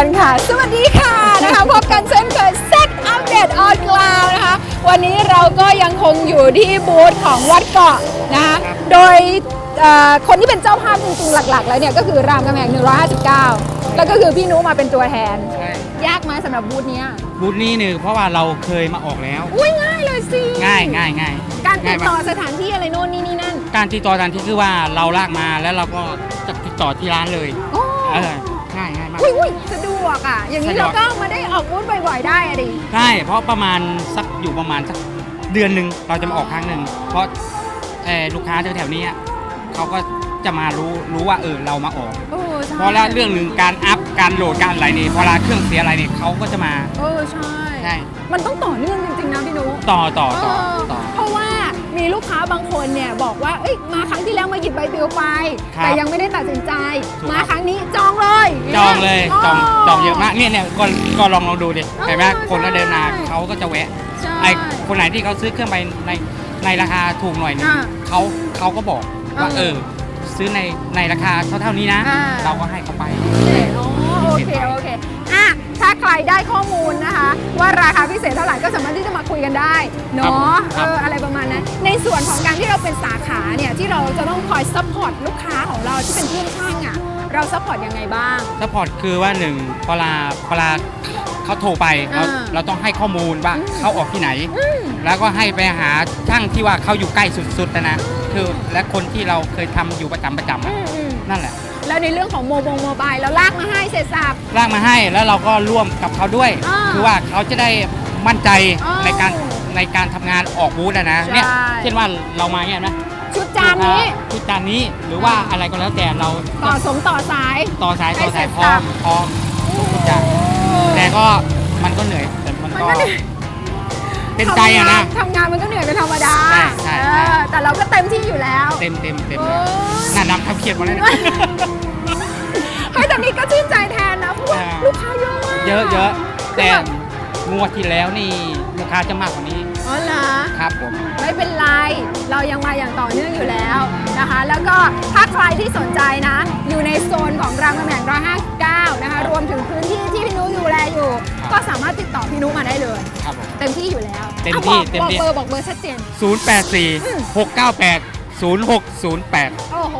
สวัสดีค่ะนะคะพบกันเช่นเคยเซตอัปเดตออนกลาวนะคะ วันนี้เราก็ยังคงอยู่ที่บูธของวัดเกาะนะคะโดยเอ่อคนที่เป็นเจ้าภาพจริงๆหลัก ๆ แล้วเนี่ยก็คือรามกำแหง159 แล้วก็คือพี่นุมาเป็นตัวแทนใช่ยากไหมสำหรับบูธเนี้ยบูธนี้หนึ่งเพราะว่าเราเคยมาออกแล้ว อุ้ยง่ายเลยสิง่ายง่ายง่ายการติง่าดยต่อมากสถานที่อะไรโน่นนี่นี่นั่น การติดต่อทันที่คือว่าเราลากมาแล้วเราก็จะติดต่อที่ร้านเลยโอ้เออง่ายง่ายมากอุ้ยอุ้ยสะดวกอะ อย่างนี้สะดเราวกก็มาได้ออกบูธบ่อยๆได้อะดิใช่เพราะประมาณสักอยู่ประมาณสักเดือนหนึ่งเราจะมาออกครั้งหนึ่งเพราะเอ่อลูกค้าแถวๆนี้อะเขาก็จะมารู้รู้ว่าเออเรามาออกเออใช่เพราะแล้วเรื่องหนึ่งการอัพการโหลดการอะไรนี่พอเวลาเครื่องเสียอะไรนี่เขาก็จะมา เออใช่ ใช่ มันต้องต่อเนื่องจริงๆนะพี่นุ ต่อต่อต่อเออ ลูกค้าบางคนเนี่ยบอกว่าเอ้ยมาครั้งที่แล้วมาหยิบใบปลิวไป ครับแต่ยังไม่ได้ตัดสินใจ ถูกมาครั้งนี้จองเลยจองเลยจองจองเยอะมากกเนี่ยเนี่ยก็ก็ลองลองดูดิเออเห็นไหมคนละเดินมาใช่เขาก็จะแวะใช่ ไอคนไหนที่เขาซื้อเครื่องไปในในราคาถูกหน่อยนึงอ่าเขาเขาก็บอกว่าเอเออ อซื้อในในราคาเท่าเท่านี้นะ อ่า เราก็ให้เขาไปอ๋อโอเคโอเคอะถ้าใครได้ข้อมูลนะคะ ว่าราคาพิเศษเท่าไหร่ก็สามารถที่จะมาคุยกันได้เนาะคเอรับออะไรประมาณนั้น ในส่วนของการที่เราเป็นสาขาเนี่ยที่เราจะต้องคอยซัพพอร์ตลูกค้าของเราที่เป็นเพื่อนช่างอะเราซัพพอร์ตยังไงบ้างซัพพอร์ตคือว่าหนึ่งเวลาเวลาเขาโทรไปเราอ่าเราต้องให้ข้อมูลว่าอืมเขาออกที่ไหนอืมแล้วก็ให้ไปหาช่างที่ว่าเขาอยู่ใกล้สุดๆนะนะคือและคนที่เราเคยทำอยู่ประจำประจำอือะมอืมนั่นแหละ แล้วในเรื่องของโมบงโมบายเราลากมาให้เสร็จสับ ร่างมาให้แล้วเราก็ร่วมกับเขาด้วย อ่าคือว่าเขาจะได้มั่นใจอ้าวในการในการทำงานออกบูธอะนะใช่เนี่ยเช่นว่าเรามาเนี่ยนะชุดจานนี้ชุดจานนี้หรือว่าอะไรก็แล้วแต่เราต่อสมต่อสาย ต่อสายต่อสายให้พเสร็ร้อจมสับพร้อมทุกอย่างแต่ก็มันก็เหนื่อยแต่มันมันก็ก็เหนื่อย เป็นใจอะนะทำงานมันก็เหนื่อยเป็นธรรมดาใช่ใช่เอใช่อแต่เราก็เต็มที่อยู่แล้ว เต็มเต็มเต็มโอ้เลยหน้าดำทำเขียดหมดเลยนะเฮ้ยแต่นี่ก็ชื่นใจแทนนะเพราะว่าอ่า ลูกค้าเยอะมากเยอะเยอะคือแต่แบบงวดที่แล้วนี่ลูกค้าจะมากกว่านี้อ๋อเหรอ ครับผม ไม่เป็นไร เรายังมาอย่างต่อเนื่องอยู่แล้ว นะคะ แล้วก็ถ้าใครที่สนใจนะ อยู่ในโซนของรามคำแหง159 นะคะ รวมถึงพื้นที่ที่พี่นุดูแลอยู่ ก็สามารถติดต่อพี่นุมาได้เลย ครับผม เต็มที่อยู่แล้วเต็มอะที่ บอกเต็มบอกที่เบอร์บอกเบอร์ชัดเจน 084 698 0608 โอ้โห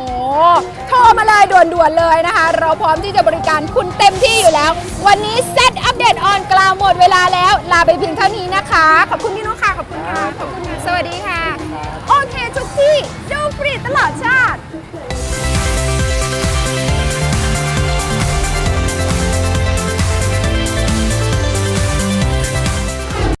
โทรมาเลยด่วนๆเลยนะคะ เราพร้อมที่จะบริการคุณเต็มที่อยู่แล้ว วันนี้เซตอัปเดตออนกลาวหมดเวลาแล้ว ลาไปเพียงเท่านี้นะคะ ขอบคุณพี่นุค่ะ ขอบคุณค่ะ ขอบคุณค่ะ สวัสดีค่ะ